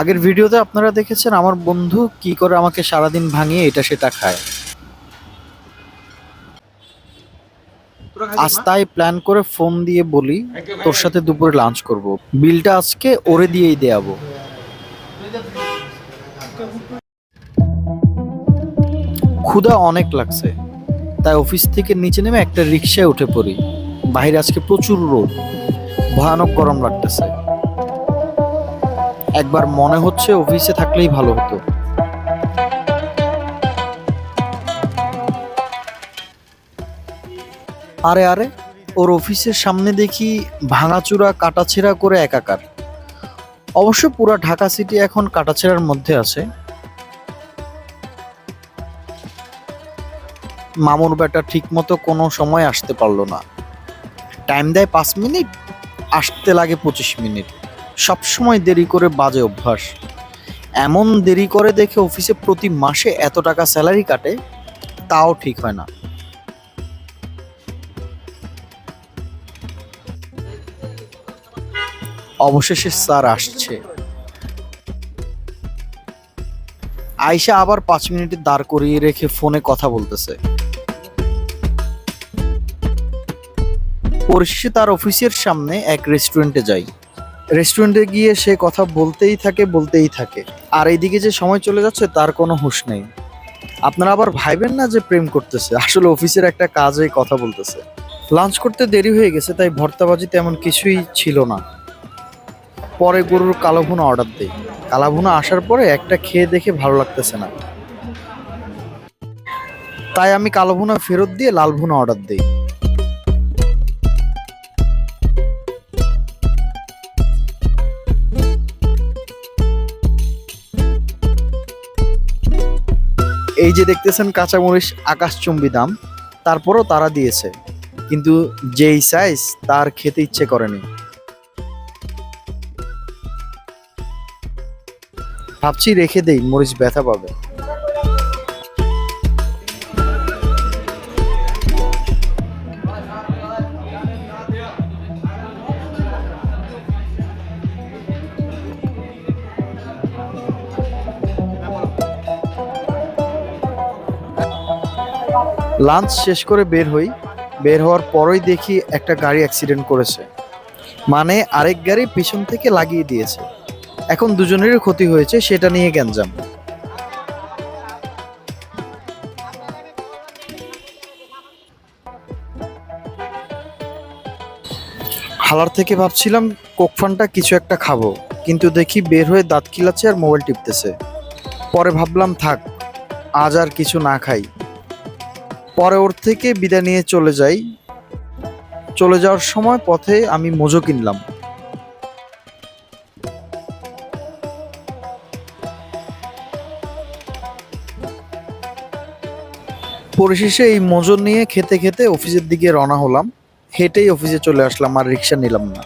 আগের ভিডিওতে আপনারা দেখেছেন আমার বন্ধু কি করে আমাকে সারাদিন ভাঙিয়ে এটা সেটা খায়। আজ তাই প্ল্যান করে ফোন দিয়ে বলি, তোর সাথে দুপুরে লাঞ্চ করব। বিলটা আজকে ওরে দিয়েই দেয়াবো। ক্ষুধা অনেক লাগছে। তাই অফিস থেকে নিচে নেমে একটা রিক্সায় উঠে পড়ি। বাইরে আজকে প্রচুর রোদ। ভয়ানক গরম লাগতেছে। একবার মনে হচ্ছে অফিসে থাকলেই ভালো হতো। আরে আরে, ওর অফিসের সামনে দেখি ভাঙাচুরা কাটাছেঁড়া করে একাকার। অবশ্য পুরা ঢাকা সিটি এখন কাটাছেঁড়ার মধ্যে আছে। মামুর বেটা ঠিক মতো কোনো সময় আসতে পারল না। টাইম দেয় পাঁচ মিনিট, আসতে লাগে পঁচিশ মিনিট। সব সময় দেরি করে বাজে অভ্যাস। এমন দেরি করে দেখে অফিসে প্রতি মাসে এত টাকা স্যালারি কাটে, তাও ঠিক হয় না। অবশেষে স্যার আসছে। আয়সা আবার পাঁচ মিনিট দাঁড় করিয়ে রেখে ফোনে কথা বলতেছে। পরিশেষে তার অফিসের সামনে এক রেস্টুরেন্টে যাই। রেস্টুরেন্টে গিয়ে সে কথা বলতেই থাকে বলতেই থাকে। আর এইদিকে যে সময় চলে যাচ্ছে, তার কোনো হুঁশ নেই। আপনারা আবার ভাইবেন না যে প্রেম করতেছে? আসলে অফিসের একটা কাজে কথা বলতেছে। লাঞ্চ করতে দেরি হয়ে গেছে, তাই ভর্তাবাজি তেমন কিছুই ছিল না। পরে গরুর কালো ভুনা অর্ডার দেই। কালা ভুনা আসার পরে একটা খেয়ে দেখে ভালো লাগতেছে না। তাই আমি কালো ভুনা ফেরত দিয়ে লালভুনা অর্ডার দিই। এই যে দেখতেছেন কাঁচামরিচ আকাশচুম্বী দাম, তারপরও তারা দিয়েছে। কিন্তু যেই সাইজ তার খেতে ইচ্ছে করেনি। ভাবছি রেখে দেই, মরিচ ব্যথা পাবে। লাঞ্চ শেষ করে বের হই। বের হওয়ার পরই দেখি একটা গাড়ি অ্যাক্সিডেন্ট করেছে। মানে আরেক গাড়ি পিছন থেকে লাগিয়ে দিয়েছে। এখন দুজনেরই ক্ষতি হয়েছে, সেটা নিয়ে গ্যাঞ্জাম। হালার থেকে ভাবছিলাম, কোকফানটা কিছু একটা খাব। কিন্তু দেখি বের হয়ে দাঁত কিলাচ্ছে আর মোবাইল টিপতেছে। পরে ভাবলাম, থাক, আজ আর কিছু না খাই। পরে ওর থেকে বিদায় নিয়ে চলে যাই। চলে যাওয়ার সময় পথে আমি মোজো কিনলাম। পরিশেষে এই মোজো নিয়ে খেতে খেতে অফিসের দিকে রওনা হলাম। হেঁটেই অফিসে চলে আসলাম আর রিক্সা নিলাম না।